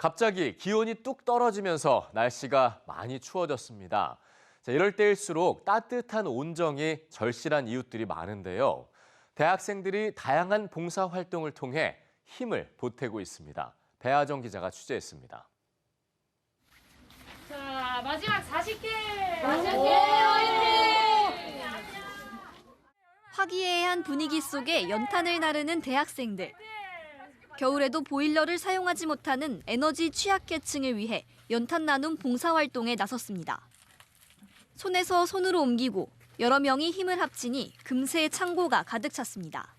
갑자기 기온이 뚝 떨어지면서 날씨가 많이 추워졌습니다. 자, 이럴 때일수록 따뜻한 온정이 절실한 이웃들이 많은데요. 대학생들이 다양한 봉사 활동을 통해 힘을 보태고 있습니다. 배아정 기자가 취재했습니다. 자, 마지막 40개. 화기애애한 분위기 속에 연탄을 나르는 대학생들. 겨울에도 보일러를 사용하지 못하는 에너지 취약계층을 위해 연탄 나눔 봉사활동에 나섰습니다. 손에서 손으로 옮기고 여러 명이 힘을 합치니 금세 창고가 가득 찼습니다.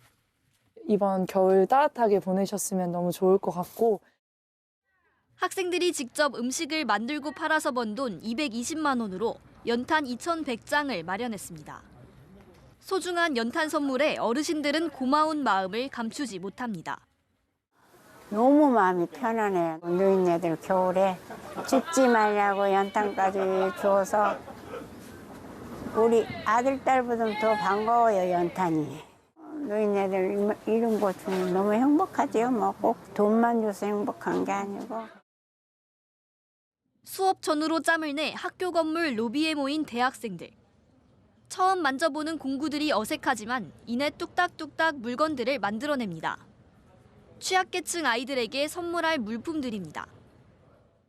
이번 겨울 따뜻하게 보내셨으면 너무 좋을 것 같고 학생들이 직접 음식을 만들고 팔아서 번 돈 220만 원으로 연탄 2,100장을 마련했습니다. 소중한 연탄 선물에 어르신들은 고마운 마음을 감추지 못합니다. 너무 마음이 편안해요. 노인네들 겨울에 춥지 말라고 연탄까지 줘서 우리 아들, 딸보다 더 반가워요, 연탄이. 노인네들 이런 거 주면 너무 행복하죠. 뭐꼭 돈만 줘서 행복한 게 아니고. 수업 전후로 짬을 내 학교 건물 로비에 모인 대학생들. 처음 만져보는 공구들이 어색하지만 이내 뚝딱뚝딱 물건들을 만들어냅니다. 취약계층 아이들에게 선물할 물품들입니다.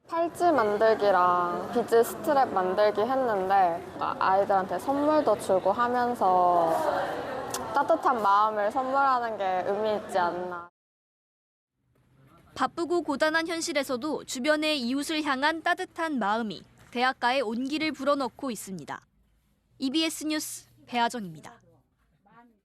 팔찌 만들기랑 비즈 스트랩 만들기 했는데 아이들한테 선물도 주고 하면서 따뜻한 마음을 선물하는 게 의미 있지 않나. 바쁘고 고단한 현실에서도 주변의 이웃을 향한 따뜻한 마음이 대학가의 온기를 불어넣고 있습니다. EBS 뉴스 배아정입니다.